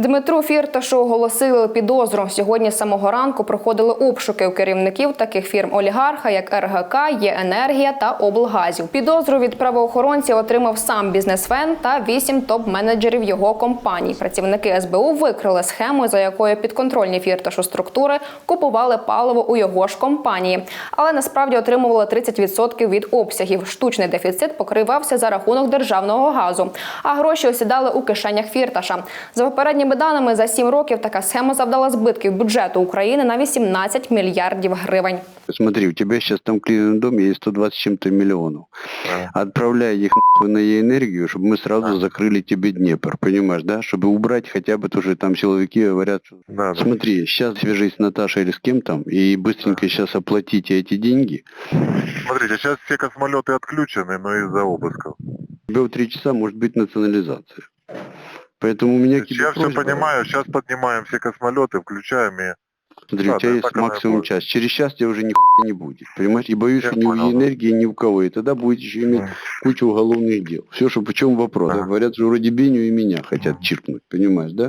Дмитру Фірташу оголосили підозру. Сьогодні з самого ранку проходили обшуки у керівників таких фірм олігарха, як РГК, «Єенергія» та облгазів. Підозру від правоохоронців отримав сам бізнесмен та вісім топ-менеджерів його компаній. Працівники СБУ викрили схему, за якою підконтрольні Фірташу структури купували паливо у його ж компанії, але насправді отримували 30% від обсягів. Штучний дефіцит покривався за рахунок державного газу, а гроші осідали у кишенях Фірташа. За попередніми даними, за 7 років така схема завдала збитків бюджету України на 18 мільярдів гривень. Смотри, у тебя сейчас там в клиентском доме есть 120 с чем-то миллионов. Отправляй их нахуй на энергию, чтобы мы сразу закрыли тебе Днепр, понимаешь, да? Чтобы убрать хотя бы тоже там силовики говорят, что Да, да. смотри, сейчас свяжись с Наташей или с кем там и быстренько сейчас оплатите эти деньги. Смотрите, сейчас все космолеты отключены, но из-за обысков. У тебя в три часа может быть национализация. Поэтому у меня Я все понимаю, сейчас поднимаем все космолеты, включаем и... Смотри, Да, у тебя да, есть максимум будет. час. Через час тебя уже нихуя не будет. Понимаешь? И боюсь, Я что ни у понял, да. энергии, ни у кого. И тогда будет еще иметь М. кучу уголовных дел. Все, что в чем вопрос. Ага. Говорят, что вроде Беню и меня хотят чиркнуть. Понимаешь, да?